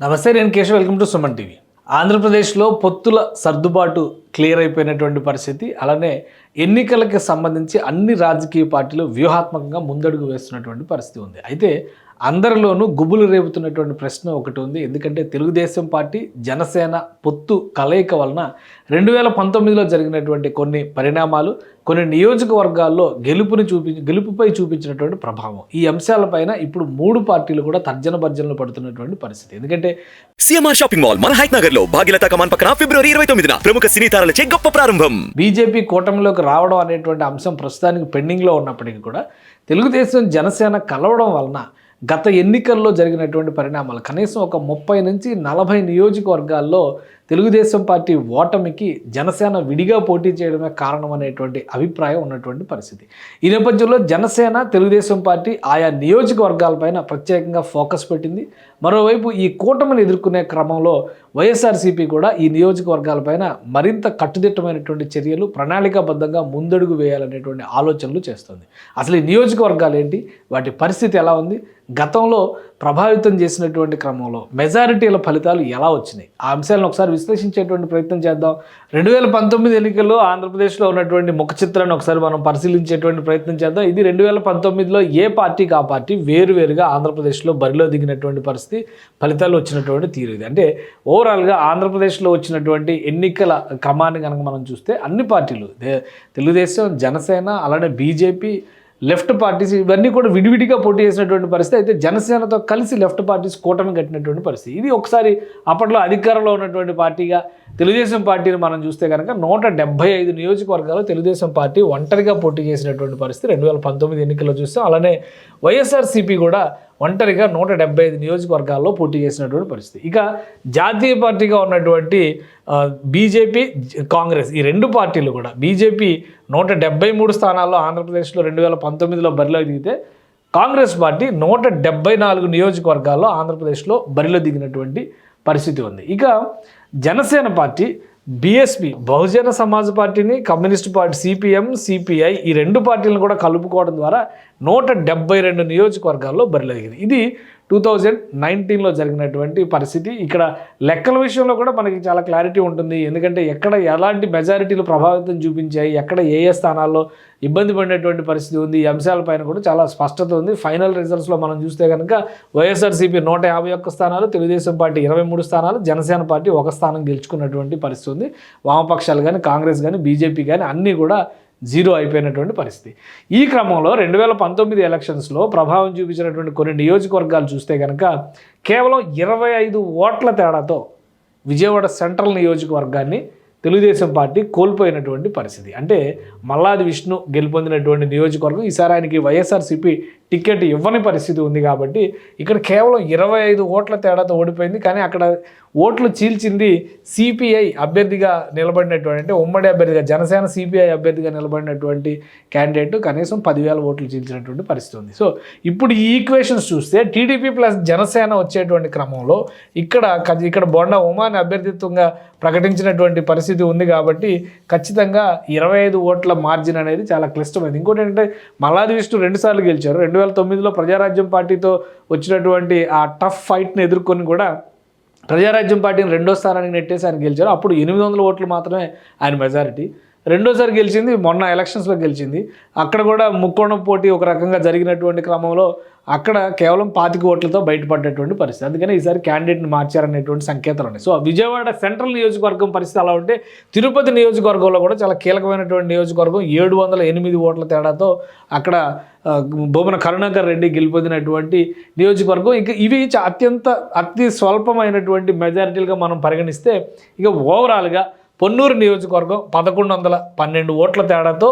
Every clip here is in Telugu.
నమస్తే నేను Keshav. Welcome to Suman TV. ఆంధ్రప్రదేశ్లో పొత్తుల సర్దుబాటు క్లియర్ అయిపోయినటువంటి పరిస్థితి అలానే ఎన్నికలకి సంబంధించి అన్ని రాజకీయ పార్టీలు వ్యూహాత్మకంగా ముందడుగు వేస్తున్నటువంటి పరిస్థితి ఉంది. అయితే అందరిలోనూ గుబులు రేపుతున్నటువంటి ప్రశ్న ఒకటి ఉంది. ఎందుకంటే తెలుగుదేశం పార్టీ జనసేన పొత్తు కలయిక వలన రెండు వేల పంతొమ్మిదిలో జరిగినటువంటి కొన్ని పరిణామాలు కొన్ని నియోజకవర్గాల్లో గెలుపుని చూపి గెలుపుపై చూపించినటువంటి ప్రభావం. ఈ అంశాలపైన ఇప్పుడు మూడు పార్టీలు కూడా తర్జన భర్జనలు పడుతున్నటువంటి పరిస్థితి. ఎందుకంటే సిఎంఆర్ షాపింగ్ మాల్ మన హైట్ నగర్లో భాగ్యలత కమాన్ పక్కన ఫిబ్రవరి ఇరవై తొమ్మిదిన ప్రముఖ సినీ తారలచే గొప్ప ప్రారంభం. బీజేపీ కూటమిలోకి రావడం అనేటువంటి అంశం ప్రస్తుతానికి పెండింగ్లో ఉన్నప్పటికీ కూడా తెలుగుదేశం జనసేన కలవడం వలన గత ఎన్నికల్లో జరిగినటువంటి పరిణామాలు కనీసం ఒక ముప్పై నుంచి నలభై నియోజకవర్గాల్లో తెలుగుదేశం పార్టీ ఓటమికి జనసేన విడిగా పోటీ చేయడమే కారణం అనేటువంటి అభిప్రాయం ఉన్నటువంటి పరిస్థితి. ఈ నేపథ్యంలో జనసేన తెలుగుదేశం పార్టీ ఆయా నియోజకవర్గాలపైన ప్రత్యేకంగా ఫోకస్ పెట్టింది. మరోవైపు ఈ కూటమిని ఎదుర్కొనే క్రమంలో వైఎస్ఆర్సీపీ కూడా ఈ నియోజకవర్గాలపైన మరింత కట్టుదిట్టమైనటువంటి చర్యలు ప్రణాళికాబద్ధంగా ముందడుగు వేయాలనేటువంటి ఆలోచనలు చేస్తుంది. అసలు ఈ నియోజకవర్గాలు ఏంటి? వాటి పరిస్థితి ఎలా ఉంది? గతంలో ప్రభావితం చేసినటువంటి క్రమంలో మెజారిటీల ఫలితాలు ఎలా వచ్చినాయి? ఆ అంశాలను ఒకసారి విశ్లేషించేటువంటి ప్రయత్నం చేద్దాం. రెండు వేల పంతొమ్మిది ఎన్నికల్లో ఆంధ్రప్రదేశ్లో ఉన్నటువంటి ముఖ చిత్రాన్ని ఒకసారి మనం పరిశీలించేటువంటి ప్రయత్నం చేద్దాం. ఇది రెండు వేల పంతొమ్మిదిలో ఏ పార్టీకి ఆ పార్టీ వేరువేరుగా ఆంధ్రప్రదేశ్లో బరిలో దిగినటువంటి పరిస్థితి ఫలితాలు వచ్చినటువంటి తీరు ఇది. అంటే ఓవరాల్గా ఆంధ్రప్రదేశ్లో వచ్చినటువంటి ఎన్నికల క్రమాన్ని కనుక మనం చూస్తే అన్ని పార్టీలు తెలుగుదేశం జనసేన అలానే బీజేపీ లెఫ్ట్ పార్టీస్ ఇవన్నీ కూడా విడివిడిగా పోటీ చేసినటువంటి పరిస్థితి. అయితే జనసేనతో కలిసి లెఫ్ట్ పార్టీస్ కూటమి కట్టినటువంటి పరిస్థితి. ఇది ఒకసారి అప్పట్లో అధికారంలో ఉన్నటువంటి పార్టీగా తెలుగుదేశం పార్టీని మనం చూస్తే కనుక నూట డెబ్బై ఐదు నియోజకవర్గాలు తెలుగుదేశం పార్టీ ఒంటరిగా పోటీ చేసినటువంటి పరిస్థితి. రెండు వేల పంతొమ్మిది ఎన్నికల్లో చూస్తాం అలానే వైఎస్ఆర్సీపీ కూడా ఒంటరిగా నూట డెబ్బై ఐదు నియోజకవర్గాల్లో పోటీ చేసినటువంటి పరిస్థితి. ఇక జాతీయ పార్టీగా ఉన్నటువంటి బీజేపీ కాంగ్రెస్ ఈ రెండు పార్టీలు కూడా బీజేపీ నూట డెబ్బై మూడు స్థానాల్లో ఆంధ్రప్రదేశ్లో రెండు వేల పంతొమ్మిదిలో బరిలో దిగితే కాంగ్రెస్ పార్టీ నూట డెబ్బై నాలుగు నియోజకవర్గాల్లో ఆంధ్రప్రదేశ్లో బరిలో దిగినటువంటి పరిస్థితి ఉంది. ఇక జనసేన పార్టీ బీఎస్పీ బహుజన సమాజ్ పార్టీని కమ్యూనిస్ట్ పార్టీ సిపిఎం సిపిఐ ఈ రెండు పార్టీలను కూడా కలుపుకోవడం ద్వారా నూట డెబ్బై రెండు నియోజకవర్గాల్లో బరిలో ఇది టూ థౌజండ్ నైన్టీన్లో జరిగినటువంటి పరిస్థితి. ఇక్కడ లెక్కల విషయంలో కూడా మనకి చాలా క్లారిటీ ఉంటుంది. ఎందుకంటే ఎక్కడ ఎలాంటి మెజారిటీలు ప్రభావితం చూపించాయి ఎక్కడ ఏ ఏ స్థానాల్లో ఇబ్బంది పడినటువంటి పరిస్థితి ఉంది ఈ అంశాలపైన కూడా చాలా స్పష్టత ఉంది. ఫైనల్ రిజల్ట్స్లో మనం చూస్తే కనుక వైఎస్ఆర్సీపీ నూట యాభై ఒక్క స్థానాలు తెలుగుదేశం పార్టీ ఇరవై మూడు స్థానాలు జనసేన పార్టీ ఒక స్థానం గెలుచుకున్నటువంటి పరిస్థితి ఉంది. వామపక్షాలు కానీ కాంగ్రెస్ కానీ బీజేపీ కానీ అన్నీ కూడా జీరో అయిపోయినటువంటి పరిస్థితి. ఈ క్రమంలో రెండు వేల పంతొమ్మిది ఎలక్షన్స్లో ప్రభావం చూపించినటువంటి కొన్ని నియోజకవర్గాలు చూస్తే కనుక కేవలం ఇరవై ఐదు ఓట్ల తేడాతో విజయవాడ సెంట్రల్ నియోజకవర్గాన్ని తెలుగుదేశం పార్టీ కోల్పోయినటువంటి పరిస్థితి. అంటే మల్లాది విష్ణు గెలుపొందినటువంటి నియోజకవర్గం ఈసారి ఆయనకి వైఎస్ఆర్సీపీ టికెట్ ఇవ్వని పరిస్థితి ఉంది కాబట్టి ఇక్కడ కేవలం ఇరవై ఐదు ఓట్ల తేడాతో ఓడిపోయింది. కానీ అక్కడ ఓట్లు చీల్చింది సిపిఐ అభ్యర్థిగా నిలబడినటువంటి అంటే ఉమ్మడి అభ్యర్థిగా జనసేన సిపిఐ అభ్యర్థిగా నిలబడినటువంటి క్యాండిడేట్ కనీసం పదివేల ఓట్లు చీల్చినటువంటి పరిస్థితి ఉంది. సో ఇప్పుడు ఈ ఈక్వేషన్స్ చూస్తే టీడీపీ ప్లస్ జనసేన వచ్చేటువంటి క్రమంలో ఇక్కడ ఇక్కడ బొండ ఉమాని అభ్యర్థిత్వంగా ప్రకటించినటువంటి పరిస్థితి ఉంది కాబట్టి ఖచ్చితంగా ఇరవై ఐదు ఓట్ల మార్జిన్ అనేది చాలా క్లిష్టమైంది. ఇంకోటి ఏంటంటే మల్లాది విష్ణు రెండుసార్లు గెలిచారు. రెండు వేల తొమ్మిదిలో ప్రజారాజ్యం పార్టీతో వచ్చినటువంటి ఆ టఫ్ ఫైట్ని ఎదుర్కొని కూడా ప్రజారాజ్యం పార్టీని రెండో స్థానానికి నెట్టేసి ఆయన గెలిచారు. అప్పుడు ఎనిమిది వందల ఓట్లు మాత్రమే ఆయన మెజారిటీ. రెండోసారి గెలిచింది మొన్న ఎలక్షన్స్లో గెలిచింది. అక్కడ కూడా ముక్కోణం పోటీ ఒక రకంగా జరిగినటువంటి క్రమంలో అక్కడ కేవలం పాతిక ఓట్లతో బయటపడ్డటువంటి పరిస్థితి. అందుకని ఈసారి క్యాండిడేట్ని మార్చారనేటువంటి సంకేతాలు ఉన్నాయి. సో విజయవాడ సెంట్రల్ నియోజకవర్గం పరిస్థితి అలా ఉంటే తిరుపతి నియోజకవర్గంలో కూడా చాలా కీలకమైనటువంటి నియోజకవర్గం ఏడు వందల ఎనిమిది ఓట్ల తేడాతో అక్కడ బొమ్మన కరుణాకర్ రెడ్డి గెలుపొందినటువంటి నియోజకవర్గం. ఇక ఇవి అత్యంత అతి స్వల్పమైనటువంటి మెజారిటీలుగా మనం పరిగణిస్తే ఇక ఓవరాల్గా పొన్నూరు నియోజకవర్గం పదకొండు వందల పన్నెండు ఓట్ల తేడాతో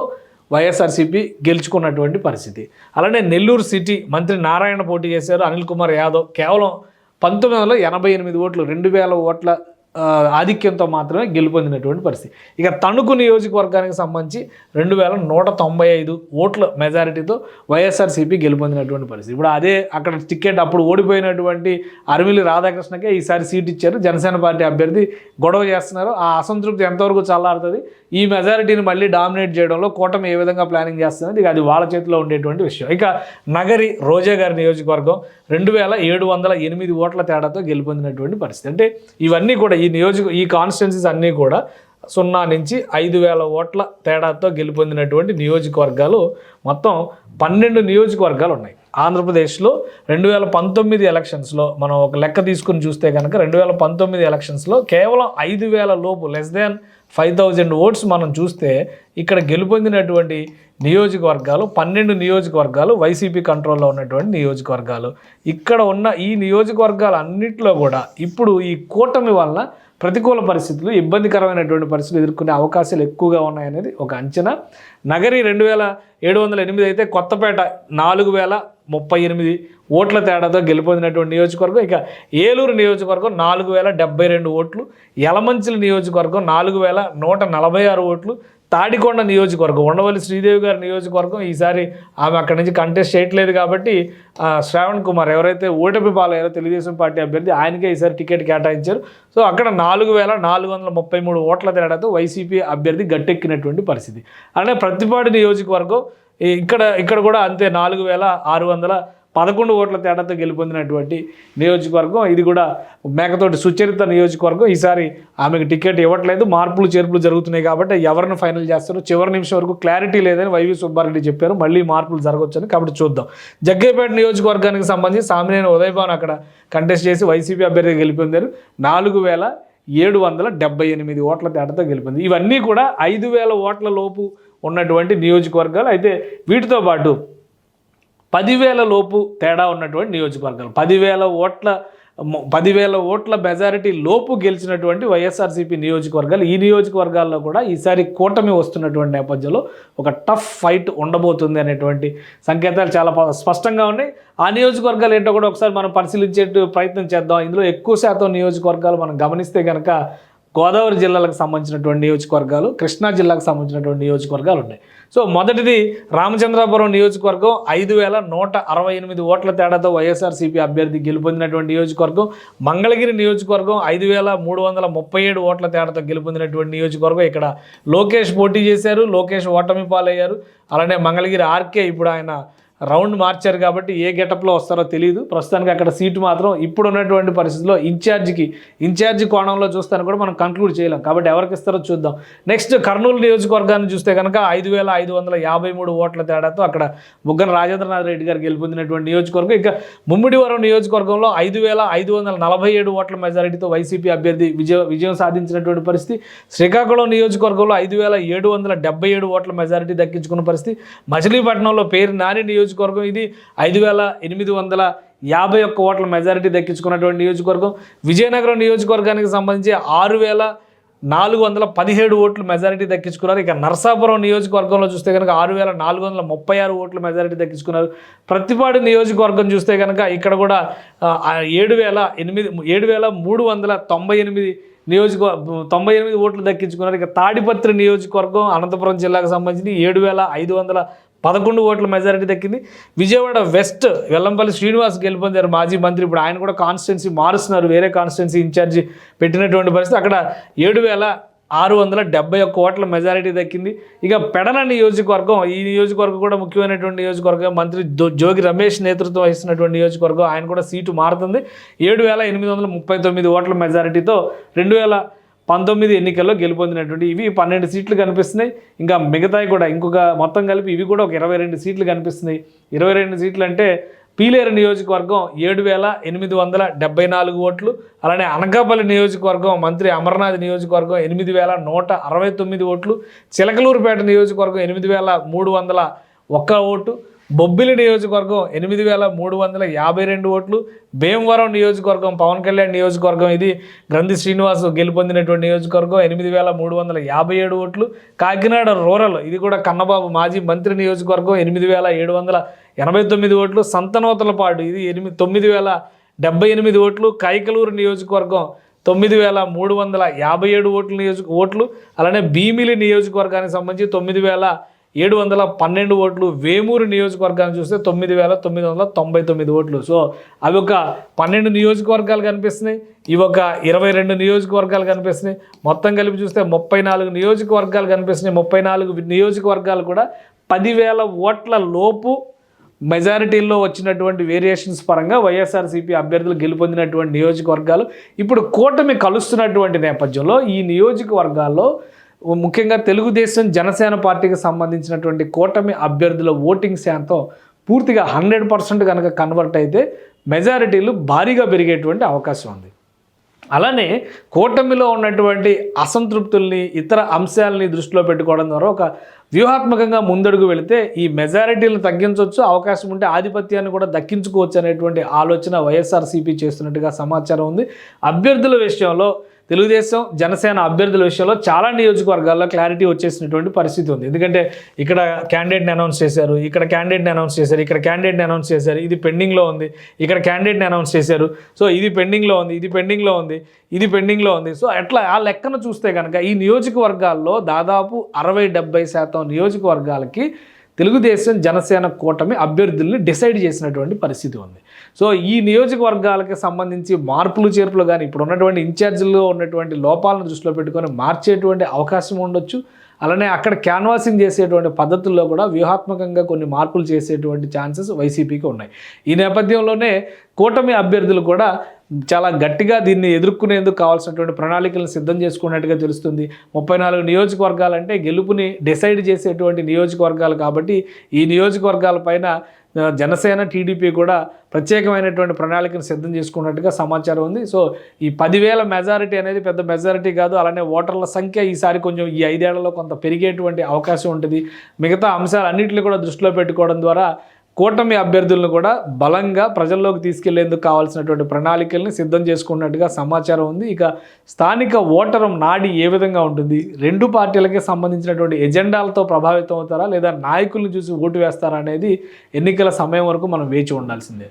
వైఎస్ఆర్సీపీ గెలుచుకున్నటువంటి పరిస్థితి. అలానే నెల్లూరు సిటీ మంత్రి నారాయణ పోటీ చేశారు. అనిల్ కుమార్ యాదవ్ కేవలం పంతొమ్మిది వందల ఎనభై ఎనిమిది ఓట్లు రెండు వేల ఓట్ల ఆధిక్యంతో మాత్రమే గెలుపొందినటువంటి పరిస్థితి. ఇక తణుకు నియోజకవర్గానికి సంబంధించి రెండు వేల నూట తొంభై ఐదు ఓట్ల మెజారిటీతో వైఎస్ఆర్సీపీ గెలుపొందినటువంటి పరిస్థితి. ఇప్పుడు అదే అక్కడ టికెట్ అప్పుడు ఓడిపోయినటువంటి అరవిలి రాధాకృష్ణకే ఈసారి సీట్ ఇచ్చారు. జనసేన పార్టీ అభ్యర్థి గొడవ చేస్తున్నారు. ఆ అసంతృప్తి ఎంతవరకు చల్లారుతుంది? ఈ మెజారిటీని మళ్ళీ డామినేట్ చేయడంలో కూటమి ఏ విధంగా ప్లానింగ్ చేస్తుంది ఇక అది వాళ్ళ చేతిలో ఉండేటువంటి విషయం. ఇక నగరి రోజా గారి నియోజకవర్గం రెండు వేల ఏడు వందల ఎనిమిది ఓట్ల తేడాతో గెలుపొందినటువంటి పరిస్థితి. అంటే ఇవన్నీ కూడా ఈ నియోజక ఈ కాన్స్టిట్యున్సీస్ అన్నీ కూడా సున్నా నుంచి ఐదు వేల ఓట్ల తేడాతో గెలుపొందినటువంటి నియోజకవర్గాలు మొత్తం పన్నెండు నియోజకవర్గాలు ఉన్నాయి. ఆంధ్రప్రదేశ్లో రెండు వేల పంతొమ్మిది ఎలక్షన్స్లో మనం ఒక లెక్క తీసుకుని చూస్తే కనుక రెండు వేల పంతొమ్మిది ఎలక్షన్స్లో కేవలం ఐదు వేల లోపు less than five thousand votes మనం చూస్తే ఇక్కడ గెలుపొందినటువంటి నియోజకవర్గాలు పన్నెండు నియోజకవర్గాలు వైసీపీ కంట్రోల్లో ఉన్నటువంటి నియోజకవర్గాలు. ఇక్కడ ఉన్న ఈ నియోజకవర్గాలు అన్నింటిలో కూడా ఇప్పుడు ఈ కూటమి వలన ప్రతికూల పరిస్థితులు ఇబ్బందికరమైనటువంటి పరిస్థితులు ఎదుర్కొనే అవకాశాలు ఎక్కువగా ఉన్నాయనేది ఒక అంచనా. నగరి రెండు వేల ఏడు వందల ఎనిమిది అయితే కొత్తపేట నాలుగు వేల ముప్పై ఎనిమిది ఓట్ల తేడాతో గెలుపొందినటువంటి నియోజకవర్గం. ఇక ఏలూరు నియోజకవర్గం నాలుగు వేల డెబ్బై రెండు ఓట్లు యలమంచిలి నియోజకవర్గం నాలుగు వేల నూట నలభై ఆరు ఓట్లు తాడికొండ నియోజకవర్గం ఉండవల్లి శ్రీదేవి గారి నియోజకవర్గం ఈసారి ఆమె అక్కడి నుంచి కంటెస్ట్ చేయట్లేదు కాబట్టి శ్రావణ్ కుమార్ ఎవరైతే ఓటమి పాలయ్యారో తెలుగుదేశం పార్టీ అభ్యర్థి ఆయనకే ఈసారి టికెట్ కేటాయించారు. సో అక్కడ నాలుగు వేల నాలుగు వందల ముప్పై మూడు ఓట్ల తేడాతో వైసీపీ అభ్యర్థి గట్టెక్కినటువంటి పరిస్థితి. అలానే ప్రతిపాడు నియోజకవర్గం ఇక్కడ ఇక్కడ కూడా అంతే నాలుగు వేల ఆరు వందల పదకొండు ఓట్ల తేడాతో గెలుపొందినటువంటి నియోజకవర్గం. ఇది కూడా మేకతోటి సుచరిత నియోజకవర్గం. ఈసారి ఆమెకు టికెట్ ఇవ్వట్లేదు. మార్పులు చేర్పులు జరుగుతున్నాయి కాబట్టి ఎవరిని ఫైనల్ చేస్తారో చివరి నిమిషం వరకు క్లారిటీ లేదని వైవి సుబ్బారెడ్డి చెప్పారు. మళ్ళీ మార్పులు జరగవచ్చని కాబట్టి చూద్దాం. జగ్గేపేట నియోజకవర్గానికి సంబంధించి సామినేని ఉదయభవన్ అక్కడ కంటెస్ట్ చేసి వైసీపీ అభ్యర్థిగా గెలిపొందారు. నాలుగు వేల ఏడు వందల డెబ్బై ఎనిమిది ఓట్ల తేడాతో గెలిపింది. ఇవన్నీ కూడా ఐదు వేల ఓట్ల లోపు ఉన్నటువంటి నియోజకవర్గాలు. అయితే వీటితో పాటు పదివేల లోపు తేడా ఉన్నటువంటి నియోజకవర్గాలు. పదివేల ఓట్ల పదివేల ఓట్ల మెజారిటీ లోపు గెలిచినటువంటి వైఎస్ఆర్సీపీ నియోజకవర్గాలు ఈ నియోజకవర్గాల్లో కూడా ఈసారి కూటమి వస్తున్నటువంటి నేపథ్యంలో ఒక టఫ్ ఫైట్ ఉండబోతుంది అనేటువంటి సంకేతాలు చాలా స్పష్టంగా ఉన్నాయి. ఆ నియోజకవర్గాలు ఏంటో కూడా ఒకసారి మనం పరిశీలించే ప్రయత్నం చేద్దాం. ఇందులో ఎక్కువ శాతం నియోజకవర్గాలు మనం గమనిస్తే కనుక గోదావరి జిల్లాలకు సంబంధించినటువంటి నియోజకవర్గాలు కృష్ణా జిల్లాకు సంబంధించినటువంటి నియోజకవర్గాలు ఉన్నాయి. సో మొదటిది రామచంద్రాపురం నియోజకవర్గం ఐదు వేల నూట అరవై ఎనిమిది ఓట్ల తేడాతో వైఎస్ఆర్సీపీ అభ్యర్థి గెలుపొందినటువంటి నియోజకవర్గం. మంగళగిరి నియోజకవర్గం ఐదు వేల మూడు వందల ముప్పై ఏడు ఓట్ల తేడాతో గెలుపొందినటువంటి నియోజకవర్గం. ఇక్కడ లోకేష్ పోటీ చేశారు లోకేష్ ఓటమి పాలయ్యారు. అలానే మంగళగిరి ఆర్కే ఇప్పుడు ఆయన రౌండ్ మార్చారు కాబట్టి ఏ గెటప్లో వస్తారో తెలియదు ప్రస్తుతానికి అక్కడ సీటు మాత్రం ఇప్పుడు ఉన్నటువంటి పరిస్థితిలో ఇన్ఛార్జికి ఇన్ఛార్జి కోణంలో చూస్తాను కూడా మనం కంక్లూడ్ చేయలేం. కాబట్టి ఎవరికి ఇస్తారో చూద్దాం. నెక్స్ట్ కర్నూలు నియోజకవర్గాన్ని చూస్తే కనుక ఐదు వేల ఐదు వందల యాభై మూడు ఓట్ల తేడాతో అక్కడ బుగ్గన రాజేంద్రనాథ్ రెడ్డి గారు గెలుపొందినటువంటి నియోజకవర్గం. ఇక ముమ్మిడివరం నియోజకవర్గంలో ఐదు వేల ఐదు వందల నలభై ఏడు ఓట్ల మెజారిటీతో వైసీపీ అభ్యర్థి విజయ విజయం సాధించినటువంటి పరిస్థితి. శ్రీకాకుళం నియోజకవర్గంలో ఐదు వేల ఏడు వందల డెబ్బై ఏడు ఓట్ల మెజారిటీ దక్కించుకున్న పరిస్థితి. మచిలీపట్నంలో పేరు నాని నియోజకవర్గం ఇది. ఐదు వేల ఎనిమిది వందల యాభై ఒక్క ఓట్ల మెజారిటీ దక్కించుకున్నటువంటి నియోజకవర్గం. విజయనగరం నియోజకవర్గానికి సంబంధించి ఆరు వేల నాలుగు వందల పదిహేడు ఓట్లు మెజారిటీ దక్కించుకున్నారు. ఇక నర్సాపురం నియోజకవర్గంలో చూస్తే కనుక ఆరు వేల నాలుగు వందల ముప్పై ఆరు ఓట్ల మెజారిటీ దక్కించుకున్నారు. ప్రతిపాడు నియోజకవర్గం చూస్తే కనుక ఇక్కడ కూడా ఏడు వేల ఎనిమిది ఏడు వేల మూడు వందల తొంభై ఎనిమిది నియోజక తొంభై ఎనిమిది ఓట్లు దక్కించుకున్నారు. ఇక తాడిపత్రి నియోజకవర్గం అనంతపురం జిల్లాకు సంబంధించి ఏడు వేల ఐదు వందల పదకొండు ఓట్ల మెజారిటీ దక్కింది. విజయవాడ వెస్ట్ వెల్లంపల్లి శ్రీనివాస్ గెలుపొందారు మాజీ మంత్రి. ఇప్పుడు ఆయన కూడా కాన్స్టిట్యున్సీ మారుస్తున్నారు వేరే కాన్స్టిట్యున్సీ ఇన్ఛార్జి పెట్టినటువంటి పరిస్థితి. అక్కడ ఏడు వేల ఆరు వందల డెబ్బై ఒక్క ఓట్ల మెజారిటీ దక్కింది. ఇక పెడన నియోజకవర్గం ఈ నియోజకవర్గం కూడా ముఖ్యమైనటువంటి నియోజకవర్గం. మంత్రి జోగి రమేష్ నేతృత్వం వహిస్తున్నటువంటి నియోజకవర్గం ఆయన కూడా సీటు మారుతుంది. ఏడు వేల ఎనిమిది వందల ముప్పై తొమ్మిది ఓట్ల మెజారిటీతో రెండు వేల పంతొమ్మిది ఎన్నికల్లో గెలుపొందినటువంటి ఇవి పన్నెండు సీట్లు కనిపిస్తున్నాయి. ఇంకా మిగతాయి కూడా ఇంకొక మొత్తం కలిపి ఇవి కూడా ఒక ఇరవై రెండు సీట్లు కనిపిస్తున్నాయి. ఇరవై రెండు సీట్లు అంటే పీలేరు నియోజకవర్గం ఏడు వేల ఎనిమిది వందల డెబ్బై నాలుగు ఓట్లు అలానే అనకాపల్లి నియోజకవర్గం మంత్రి అమర్నాథ్ నియోజకవర్గం ఎనిమిది వేల నూట అరవై తొమ్మిది ఓట్లు చిలకలూరుపేట నియోజకవర్గం ఎనిమిది వేల మూడు వందల ఒక్క ఓటు బొబ్బిలి నియోజకవర్గం ఎనిమిది వేల మూడు వందల యాభై రెండు ఓట్లు భీమవరం నియోజకవర్గం పవన్ కళ్యాణ్ నియోజకవర్గం ఇది గ్రంథి శ్రీనివాస్ గెలుపొందినటువంటి నియోజకవర్గం ఎనిమిది వేల మూడు వందల యాభై ఏడు ఓట్లు కాకినాడ రూరల్ ఇది కూడా కన్నబాబు మాజీ మంత్రి నియోజకవర్గం ఎనిమిది వేల ఏడు వందల ఎనభై తొమ్మిది ఓట్లు సంతనోతలపాడు ఇది ఎనిమిది తొమ్మిది వేల డెబ్బై ఎనిమిది ఓట్లు కైకలూరు నియోజకవర్గం తొమ్మిది వేల మూడు వందల యాభై ఏడు ఓట్లు నియోజక ఓట్లు అలానే భీమిలి నియోజకవర్గానికి సంబంధించి తొమ్మిది వేల ఏడు వందల పన్నెండు ఓట్లు వేమూరు నియోజకవర్గాన్ని చూస్తే తొమ్మిది వేల తొమ్మిది వందల తొంభై తొమ్మిది ఓట్లు. సో అవి ఒక పన్నెండు నియోజకవర్గాలు కనిపిస్తున్నాయి ఇవి ఒక ఇరవై రెండు నియోజకవర్గాలు కనిపిస్తున్నాయి. మొత్తం కలిపి చూస్తే ముప్పై నాలుగు నియోజకవర్గాలు కనిపిస్తున్నాయి. ముప్పై నాలుగు నియోజకవర్గాలు కూడా పదివేల ఓట్ల లోపు మెజారిటీల్లో వచ్చినటువంటి వేరియేషన్స్ పరంగా వైఎస్ఆర్సీపీ అభ్యర్థులు గెలుపొందినటువంటి నియోజకవర్గాలు. ఇప్పుడు కూటమి కలుస్తున్నటువంటి నేపథ్యంలో ఈ నియోజకవర్గాల్లో ముఖ్యంగా తెలుగుదేశం జనసేన పార్టీకి సంబంధించినటువంటి కూటమి అభ్యర్థుల ఓటింగ్ శాతం పూర్తిగా హండ్రెడ్ పర్సెంట్ కనుక కన్వర్ట్ అయితే మెజారిటీలు భారీగా పెరిగేటువంటి అవకాశం ఉంది. అలానే కూటమిలో ఉన్నటువంటి అసంతృప్తుల్ని ఇతర అంశాలని దృష్టిలో పెట్టుకోవడం ద్వారా ఒక వ్యూహాత్మకంగా ముందడుగు వెళితే ఈ మెజారిటీలను తగ్గించవచ్చు అవకాశం ఉంటే ఆధిపత్యాన్ని కూడా దక్కించుకోవచ్చు అనేటువంటి ఆలోచన వైఎస్ఆర్సీపీ చేస్తున్నట్టుగా సమాచారం ఉంది. అభ్యర్థుల విషయంలో తెలుగుదేశం జనసేన అభ్యర్థుల విషయంలో చాలా నియోజకవర్గాల్లో క్లారిటీ వచ్చేసినటువంటి పరిస్థితి ఉంది. ఎందుకంటే ఇక్కడ క్యాండిడేట్ని అనౌన్స్ చేశారు ఇక్కడ క్యాండిడేట్ని అనౌన్స్ చేశారు ఇక్కడ క్యాండిడేట్ని అనౌన్స్ చేశారు ఇది పెండింగ్లో ఉంది ఇక్కడ క్యాండిడేట్ని అనౌన్స్ చేశారు. సో ఇది పెండింగ్లో ఉంది ఇది పెండింగ్లో ఉంది ఇది పెండింగ్లో ఉంది. సో అట్లా ఆ లెక్కను చూస్తే కనుక ఈ నియోజకవర్గాల్లో దాదాపు అరవై డెబ్బై శాతం నియోజకవర్గాలకి తెలుగుదేశం జనసేన కూటమి అభ్యర్థుల్ని డిసైడ్ చేసినటువంటి పరిస్థితి ఉంది. సో ఈ నియోజకవర్గాలకి సంబంధించి మార్పులు చేర్పులు కానీ ఇప్పుడు ఉన్నటువంటి ఇన్ఛార్జీల్లో ఉన్నటువంటి లోపాలను దృష్టిలో పెట్టుకొని మార్చేటువంటి అవకాశం ఉండొచ్చు. అలానే అక్కడ క్యాన్వాసింగ్ చేసేటువంటి పద్ధతుల్లో కూడా వ్యూహాత్మకంగా కొన్ని మార్పులు చేసేటువంటి ఛాన్సెస్ వైసీపీకి ఉన్నాయి. ఈ నేపథ్యంలోనే కూటమి అభ్యర్థులు కూడా చాలా గట్టిగా దీన్ని ఎదుర్కొనేందుకు కావాల్సినటువంటి ప్రణాళికలను సిద్ధం చేసుకున్నట్టుగా తెలుస్తుంది. ముప్పై నాలుగు నియోజకవర్గాలంటే గెలుపుని డిసైడ్ చేసేటువంటి నియోజకవర్గాలు కాబట్టి ఈ నియోజకవర్గాల పైన జనసేన టీడీపీ కూడా ప్రత్యేకమైనటువంటి ప్రణాళికను సిద్ధం చేసుకున్నట్టుగా సమాచారం ఉంది. సో ఈ పదివేల మెజారిటీ అనేది పెద్ద మెజారిటీ కాదు. అలానే ఓటర్ల సంఖ్య ఈసారి కొంచెం ఈ ఐదేళ్ళలో కొంత పెరిగేటువంటి అవకాశం ఉంటుంది. మిగతా అంశాలు అన్నింటినీ కూడా దృష్టిలో పెట్టుకోవడం ద్వారా కూటమి అభ్యర్థులను కూడా బలంగా ప్రజల్లోకి తీసుకెళ్ళేందుకు కావాల్సినటువంటి ప్రణాళికల్ని సిద్ధం చేసుకున్నట్టుగా సమాచారం ఉంది. ఇక స్థానిక ఓటరం నాడి ఏ విధంగా ఉంటుంది? రెండు పార్టీలకే సంబంధించినటువంటి ఎజెండాలతో ప్రభావితం అవుతారా? లేదా నాయకులను చూసి ఓటు వేస్తారా అనేది ఎన్నికల సమయం వరకు మనం వేచి ఉండాల్సిందే.